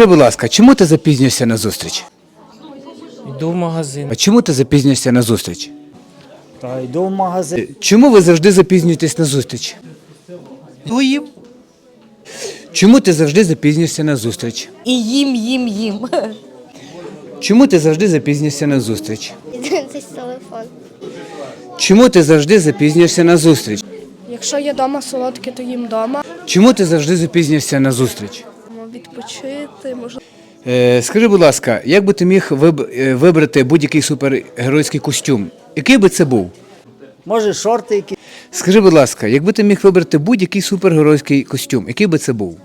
Скажи, будь ласка, чому ти запізнюєшся на зустріч? Йду в магазин. А чому ти запізнюєшся на зустріч? Та йду в магазин. Чому ви завжди запізнюєтесь на зустріч? Поїм. Чому ти завжди запізнюєшся на зустріч? І їм, їм, їм. Чому ти завжди запізнюєшся на зустріч? Дивитись телефон. Чому ти завжди запізнюєшся на зустріч? Якщо є вдома солодке, то їм вдома. Чому ти завжди запізнюєшся на зустріч? Відпочити, можливо. Е, скажи, будь ласка, як би ти міг виб- е, вибрати будь-який супергеройський костюм? Який би це був? Може, шорти які. Скажи, будь ласка, якби ти міг вибрати будь-який супергеройський костюм, який би це був?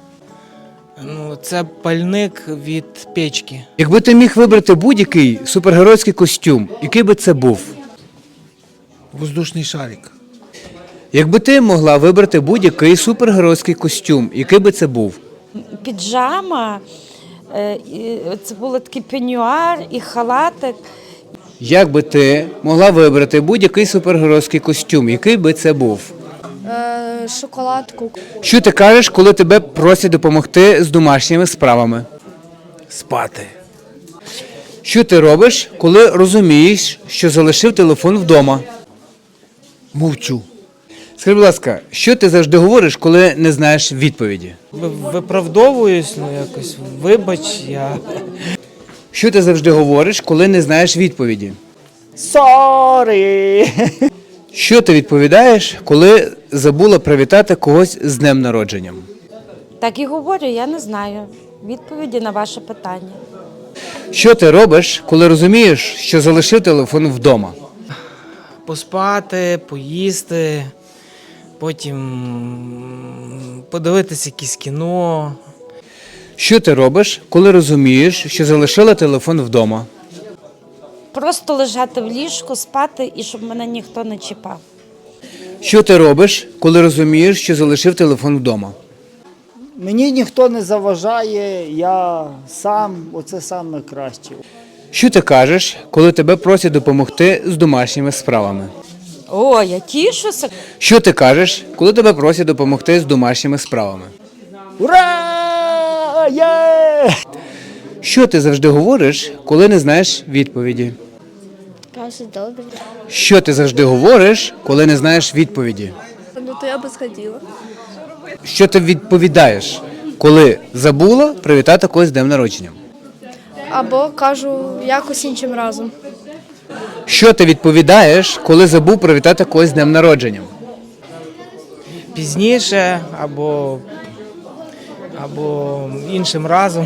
Ну, це пальник від печки. Якби ти міг вибрати будь-який супергеройський костюм, який би це був? Воздушний шарик. Якби ти могла вибрати будь-який супергеройський костюм, який би це був? Піджама, е, це було такий пенюар і халатик. Як би ти могла вибрати будь-який супергеройський костюм, який би це був? Е, шоколадку. Що ти кажеш, коли тебе просять допомогти з домашніми справами? Спати. Що ти робиш, коли розумієш, що залишив телефон вдома? Мовчу. Скажи, будь ласка, що ти завжди говориш, коли не знаєш відповіді? Ви- Виправдовуюсь, ну якось. Вибач, я. Що ти завжди говориш, коли не знаєш відповіді? Сорі! Що ти відповідаєш, коли забула привітати когось з днем народженням? Так і говорю, я не знаю відповіді на ваше питання. Що ти робиш, коли розумієш, що залишив телефон вдома? Поспати, поїсти, потім подивитися якесь кіно. Що ти робиш, коли розумієш, що залишила телефон вдома? Просто лежати в ліжку, спати і щоб мене ніхто не чіпав. Що ти робиш, коли розумієш, що залишив телефон вдома? Мені ніхто не заважає, я сам, оце саме краще. Що ти кажеш, коли тебе просять допомогти з домашніми справами? О, я тішуся. Що ти кажеш, коли тебе просять допомогти з домашніми справами? Ура! Є! Що ти завжди говориш, коли не знаєш відповіді? Каже, добре. Що ти завжди говориш, коли не знаєш відповіді? Ну то я би сходила. Що ти відповідаєш, коли забула привітати когось з днем народження? Або кажу якось іншим разом. Що ти відповідаєш, коли забув привітати когось з днем народження? Пізніше або, або іншим разом.